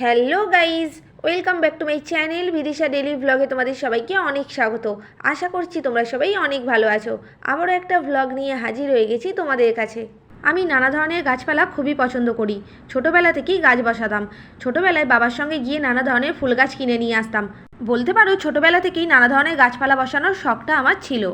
Hello guys welcome back to my channel Bidisha daily ভ্লগে তোমাদের সবাইকে অনেক স্বাগত। আশা করছি তোমরা সবাই অনেক ভালো আছো। আবারও একটা ভ্লগ নিয়ে হাজির হয়ে গেছি তোমাদের কাছে। আমি নানা ধরনের গাছপালা খুবই পছন্দ করি। ছোটোবেলা থেকেই গাছ বসাতাম। ছোটোবেলায় বাবার সঙ্গে গিয়ে নানা ধরনের ফুল গাছ কিনে নিয়ে আসতাম। বলতে পারো ছোটোবেলা থেকেই নানা ধরনের গাছপালা বসানোর শখটা আমার ছিল।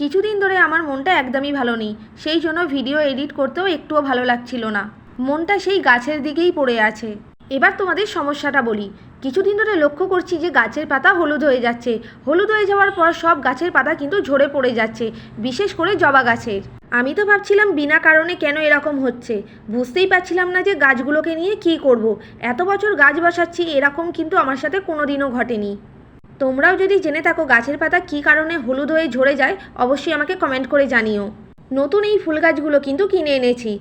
কিছুদিন ধরে আমার মনটা একদমই ভালো নেই। সেই জন্য ভিডিও এডিট করতেও একটুও ভালো লাগছিল না। মনটা সেই গাছের দিকেই পড়ে আছে। এবার তোমাদের সমস্যাটা বলি। কিছুদিন ধরে লক্ষ্য করছি যে গাছের পাতা হলুদ হয়ে যাচ্ছে। হলুদ হয়ে যাওয়ার পর সব গাছের পাতা কিন্তু ঝরে পড়ে যাচ্ছে, বিশেষ করে জবা গাছের। আমি তো ভাবছিলাম বিনা কারণে কেন এরকম হচ্ছে। বুঝতেই পারছিলাম না যে গাছগুলোকে নিয়ে কী করব। এত বছর গাছ বসাচ্ছি, এরকম কিন্তু আমার সাথে কোনোদিনও ঘটেনি। তোমরাও যদি জেনে থাকো গাছের পাতা কী কারণে হলুদ হয়ে ঝরে যায়, অবশ্যই আমাকে কমেন্ট করে জানিও। নতুন এই ফুল গাছগুলো কিন্তু কিনে এনেছি।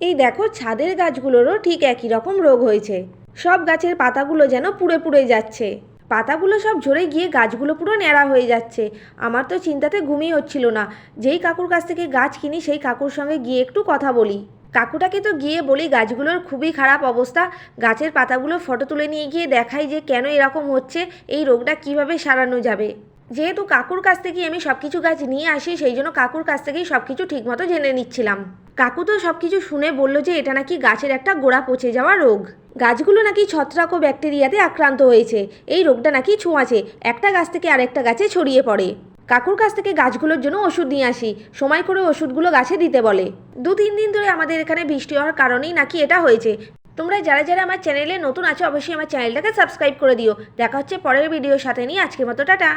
এই দেখো ছাদের গাছগুলোরও ঠিক একই রকম রোগ হয়েছে। সব গাছের পাতাগুলো যেন পুড়ে পুড়ে যাচ্ছে। পাতাগুলো সব ঝরে গিয়ে গাছগুলো পুরো ন্যাড়া হয়ে যাচ্ছে। আমার তো চিন্তাতে ঘুমিয়ে হচ্ছিল না। যেই কাকুর কাছ থেকে গাছ কিনি, সেই কাকুর সঙ্গে গিয়ে একটু কথা বলি। কাকুটাকে তো গিয়ে বলি, গাছগুলোর খুবই খারাপ অবস্থা। গাছের পাতাগুলো ফটো তুলে নিয়ে গিয়ে দেখাই যে কেন এরকম হচ্ছে, এই রোগটা কীভাবে সারানো যাবে। যেহেতু কাকুর কাছ থেকেই আমি সব কিছু গাছ নিয়ে আসি, সেই জন্য কাকুর কাছ থেকেই সব কিছু ঠিকমতো জেনে নিচ্ছিলাম। কাকু তো সব কিছু শুনে বলল যে, এটা নাকি গাছের একটা গোড়া পচে যাওয়া রোগ। গাছগুলো নাকি ছত্রাক ও ব্যাকটেরিয়াতে আক্রান্ত হয়েছে। এই রোগটা নাকি ছোঁয়াছে একটা গাছ থেকে আরেকটা গাছে ছড়িয়ে পড়ে। কাকুর কাছ থেকে গাছগুলোর জন্য ওষুধ নিয়ে আসি। সময় করে ওষুধগুলো গাছে দিতে বলে। দু তিন দিন ধরে আমাদের এখানে বৃষ্টি হওয়ার কারণেই নাকি এটা হয়েছে। তোমরা যারা যারা আমার চ্যানেলে নতুন আছো, অবশ্যই আমার চ্যানেলটাকে সাবস্ক্রাইব করে দিও। দেখা হচ্ছে পরের ভিডিওর সাথে নিয়ে আজকের মতো, টাটা।